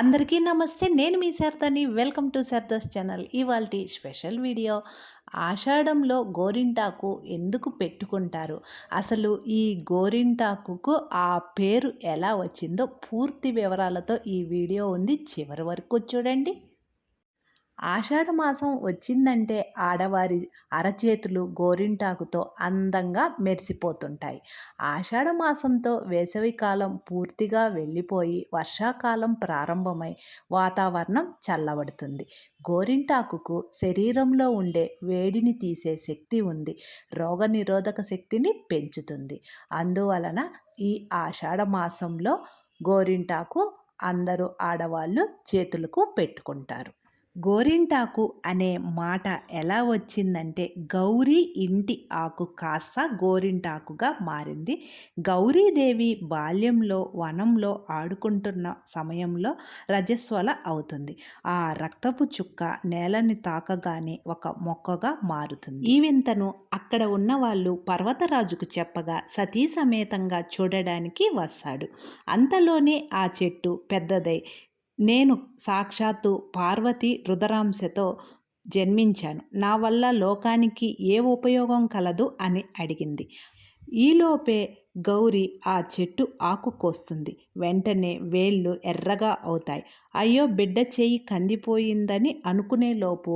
అందరికీ నమస్తే. నేను మీ శారదాని. Welcome to Sharada's channel. ఇవాళ స్పెషల్ వీడియో ఆషాఢంలో గోరింటాకు ఎందుకు పెట్టుకుంటారు? అసలు ఈ గోరింటాకుకు ఆ పేరు ఎలా వచ్చిందో పూర్తి వివరాలతో ఈ వీడియో ఉంది. చివరి వరకు చూడండి. ఆషాఢమాసం వచ్చిందంటే ఆడవారి అరచేతులు గోరింటాకుతో అందంగా మెరిసిపోతుంటాయి. ఆషాఢ మాసంతో వేసవికాలం పూర్తిగా వెళ్ళిపోయి వర్షాకాలం ప్రారంభమై వాతావరణం చల్లబడుతుంది. గోరింటాకుకు శరీరంలో ఉండే వేడిని తీసే శక్తి ఉంది. రోగనిరోధక శక్తిని పెంచుతుంది. అందువలన ఈ ఆషాఢమాసంలో గోరింటాకు అందరూ ఆడవాళ్ళు చేతులకు పెట్టుకుంటారు. గోరింటాకు అనే మాట ఎలా వచ్చిందంటే గౌరీ ఇంటి ఆకు కాస్త గోరింటాకుగా మారింది. గౌరీదేవి బాల్యంలో వనంలో ఆడుకుంటున్న సమయంలో రజస్వల అవుతుంది. ఆ రక్తపు చుక్క నేలని తాకగానే ఒక మొక్కగా మారుతుంది. ఈ వింతను అక్కడ ఉన్న వాళ్ళు పర్వతరాజుకు చెప్పగా సతీ సమేతంగా చూడడానికి వస్తాడు. అంతలోనే ఆ చెట్టు పెద్దదై నేను సాక్షాత్తు పార్వతి రుద్రాంశతో జన్మించాను. నా వల్ల లోకానికి ఏ ఉపయోగం కలదు అని అడిగింది. ఈలోపే గౌరి ఆ చెట్టు ఆకు కోస్తుంది. వెంటనే వేళ్ళు ఎర్రగా అవుతాయి. అయ్యో బిడ్డ చేయి కందిపోయిందని అనుకునేలోపు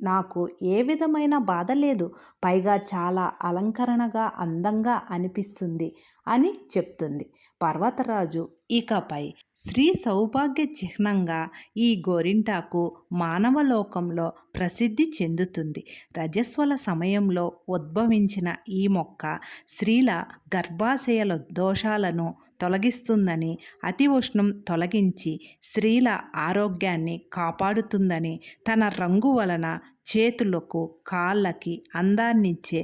నాకు ఏ విధమైన బాధ లేదు. పైగా చాలా అలంకరణగా అందంగా అనిపిస్తుంది అని చెప్తుంది. పర్వతరాజు. ఇకపై శ్రీ సౌభాగ్య చిహ్నంగా ఈ గోరింటాకు మానవలోకంలో ప్రసిద్ధి చెందుతుంది. రజస్వల సమయంలో ఉద్భవించిన ఈ మొక్క స్త్రీల గర్భాశయల దోషాలను తొలగిస్తుందని అతి ఉష్ణం తొలగించి స్త్రీల ఆరోగ్యాన్ని కాపాడుతుందని తన రంగు వలన చేతులకు కాళ్ళకి అందాన్నిచ్చే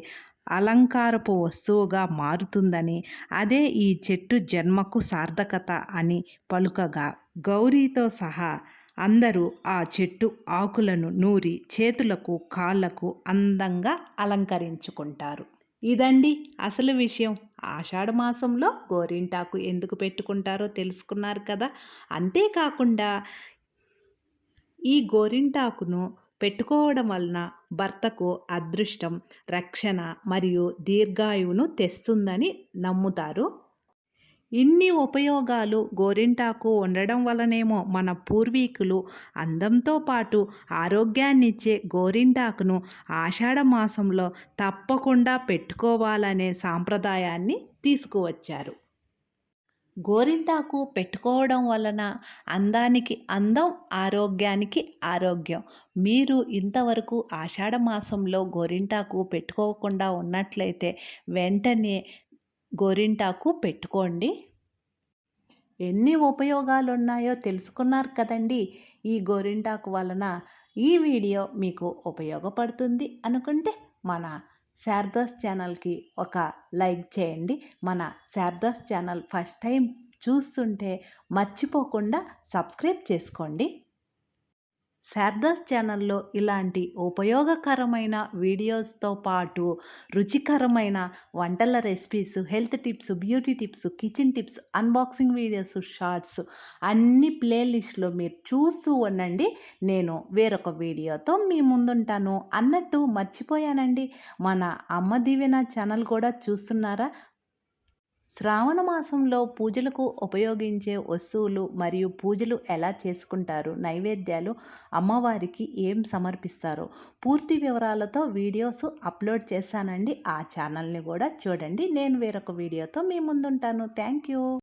అలంకారపు వస్తువుగా మారుతుందని అదే ఈ చెట్టు జన్మకు సార్థకత అని పలుకగా గౌరీతో సహా అందరూ ఆ చెట్టు ఆకులను నూరి చేతులకు కాళ్ళకు అందంగా అలంకరించుకుంటారు. ఇదండి అసలు విషయం. ఆషాఢ మాసంలో గోరింటాకు ఎందుకు పెట్టుకుంటారో తెలుసుకున్నారు కదా. అంతేకాకుండా ఈ గోరింటాకును పెట్టుకోవడం వలన భర్తకు అదృష్టం రక్షణ మరియు దీర్ఘాయువును తెస్తుందని నమ్ముతారు. ఇన్ని ఉపయోగాలు గోరింటాకు ఉండడం వలనేమో మన పూర్వీకులు అందంతో పాటు ఆరోగ్యాన్నిచ్చే గోరింటాకును ఆషాఢ మాసంలో తప్పకుండా పెట్టుకోవాలనే సాంప్రదాయాన్ని తీసుకువచ్చారు. గోరింటాకు పెట్టుకోవడం వలన అందానికి అందం ఆరోగ్యానికి ఆరోగ్యం. మీరు ఇంతవరకు ఆషాఢ మాసంలో గోరింటాకు పెట్టుకోకుండా ఉన్నట్లయితే వెంటనే గోరింటాకు పెట్టుకోండి. ఎన్ని ఉపయోగాలు ఉన్నాయో తెలుసుకున్నారు కదండి. ఈ గోరింటాకు వలన ఈ వీడియో మీకు ఉపయోగపడుతుంది అనుకుంటే మన శారదాస్ ఛానల్కి ఒక లైక్ చేయండి. మన శారదాస్ ఛానల్ ఫస్ట్ టైం చూస్తుంటే మర్చిపోకుండా సబ్స్క్రైబ్ చేసుకోండి. శారదాస్ ఛానల్లో ఇలాంటి ఉపయోగకరమైన వీడియోస్తో పాటు రుచికరమైన వంటల recipes health tips beauty tips kitchen tips unboxing videos shorts అన్ని ప్లేలిస్ట్లో మీరు చూస్తూ ఉండండి. నేను వేరొక వీడియోతో మీ ముందుంటాను. అన్నట్టు మర్చిపోయానండి. మన అమ్మ దీవెన ఛానల్ కూడా చూస్తున్నారా? శ్రావణ మాసంలో పూజలకు ఉపయోగించే వస్తువులు మరియు పూజలు ఎలా చేసుకుంటారు? నైవేద్యాలు అమ్మవారికి ఏం సమర్పిస్తారు? పూర్తి వివరాలతో వీడియోస్ అప్లోడ్ చేశానండి. ఆ ఛానల్ని కూడా చూడండి. నేను వేరొక వీడియోతో మీ ముందుంటాను. Thank you.